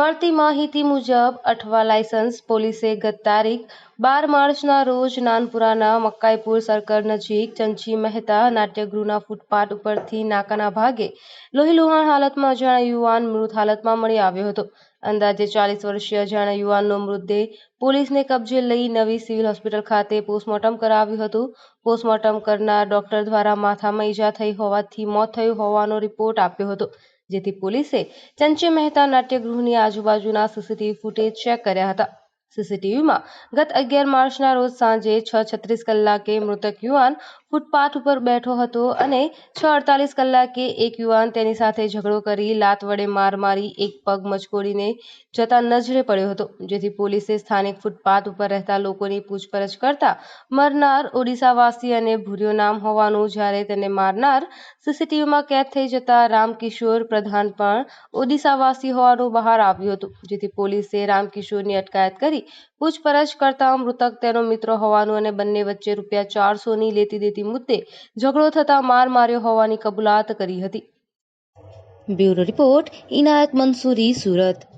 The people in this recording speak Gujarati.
મળતી માહિતી મુજબ અઠવા લાયસન્સ પોલીસે ગત તારીખ બાર માર્ચના રોજ નાનપુરાના મકાઈપુર સર્કલ નજીક ચંચી મહેતા નાટ્યગૃહના ફૂટપાથ ઉપરથી નાકાના ભાગે લોહીલુહાણ હાલતમાં અજાણ્યા યુવાન મૃત હાલતમાં મળી આવ્યો હતો. અંદાજે ચાલીસ વર્ષીય અજાણ્યા યુવાનનો મૃતદેહ પોલીસને કબજે લઈ નવી સિવિલ હોસ્પિટલ ખાતે પોસ્ટમોર્ટમ કરાવ્યું હતું. પોસ્ટમોર્ટમ કરનાર ડોક્ટર દ્વારા માથામાં ઈજા થઈ હોવાથી મોત થયું હોવાનો રિપોર્ટ આપ્યો હતો. જેથી પોલીસે ચંચી મહેતા નાટ્યગૃહની આજુબાજુના સીસીટીવી ફૂટેજ ચેક કર્યા હતા. સીસીટીવીમાં ગત અગિયાર માર્ચના રોજ સાંજે છ છત્રીસ કલાકે મૃતક યુવાન ફૂટપાથ ઉપર બેઠો હતો અને છ અડતાલીસ કલાકે એક યુવાન તેની સાથે ઝઘડો કરી લાત વડે માર મારી, એક પગ મચકોડીને જતા નજરે પડ્યો હતો, જેથી પોલીસે સ્થાનિક ફૂટપાથ ઉપર રહેતા લોકોની પૂછપરછ કરતા મરનાર ઓડિશાવાસી અને ભૂર્યો નામ હોવાનું જ્યારે તેને મારનાર સીસીટીવીમાં કેદ થઈ જતા રામકિશોર પ્રધાન પણ ઓડિશાવાસી હોવાનું બહાર આવ્યું હતું, જેથી પોલીસે રામકિશોરની અટકાયત કરી પૂછપરછ કરતા મૃતક તેનો મિત્ર હોવાનું અને બંને વચ્ચે રૂપિયા ચારસોની લેતી દેતી મુદ્દે ઝઘડો થતા માર માર્યો હોવાની કબૂલાત કરી હતી. Bureau report Inayat Mansuri Surat.